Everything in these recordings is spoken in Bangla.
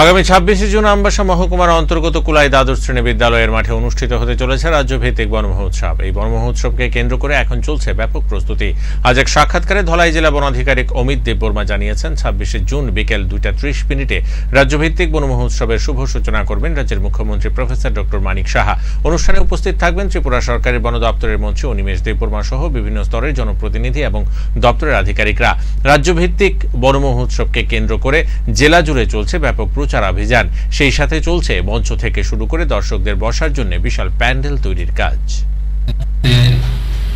আগামী ছাব্বিশে জুন আমবাসা মহকুমার অন্তর্গত কুলাই দ্বাদশ শ্রেণি বিদ্যালয়ের মাঠে অনুষ্ঠিত হতে চলেছে রাজ্যভিত্তিক বনমহোৎসব। এই বনমহোৎসবকে কেন্দ্র করে এখন চলছে ব্যাপক প্রস্তুতি। আজ এক সাক্ষাৎকারে ধলাই জেলা বনাধিকারিক অমিত দেববর্মা জানিয়েছেন, ছাব্বিশে জুন বিকেল দুইটা ত্রিশ মিনিটে রাজ্যভিত্তিক বনমহোৎসবের শুভ সূচনা করবেন রাজ্যের মুখ্যমন্ত্রী প্রফেসর ডক্টর মানিক সাহা। অনুষ্ঠানে উপস্থিত থাকবেন ত্রিপুরা সরকারের বন দপ্তরের মন্ত্রী অনিমেষ দেববর্মা সহ বিভিন্ন স্তরের জনপ্রতিনিধি এবং দপ্তরের আধিকারিকরা। রাজ্যভিত্তিক বনমহোৎসবকে কেন্দ্র করে জেলা জুড়ে চলছে ব্যাপক প্রচার অভিযান। সেই সাথে চলছে মঞ্চ থেকে শুরু করে দর্শকদের বসার জন্য বিশাল প্যান্ডেল তৈরির কাজ।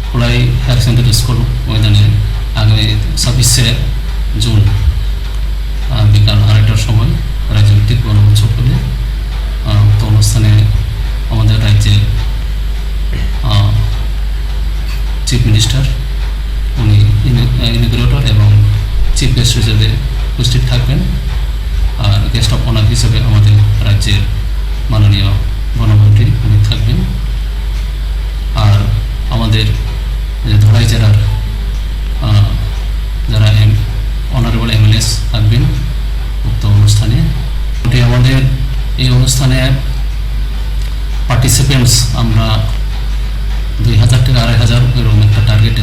খোলাই হায়ার সেকেন্ডারি স্কুল আগামী ছাব্বিশে জুন বিকাল আড়াইটার সময় গণমোৎসব হবে আহ, উক্ত অনুষ্ঠানে আমাদের রাজ্যের চিফ মিনিস্টার উনি ইনিগ্রেটর এবং চিফ গেস্ট হিসেবে উপস্থিত থাকবেন। আর গেস্ট অফ অনার হিসেবে আমাদের রাজ্যের মাননীয় বনমন্ত্রী উনি থাকবেন। আর আমাদের যে ধলাই জেলার যারা এম, অনারেবল এমএলএস থাকবেন উক্ত অনুষ্ঠানে আমাদের এই অনুষ্ঠানে পার্টিসিপেন্টস আমরা দুই হাজার থেকে আড়াই হাজার এরকম একটা টার্গেট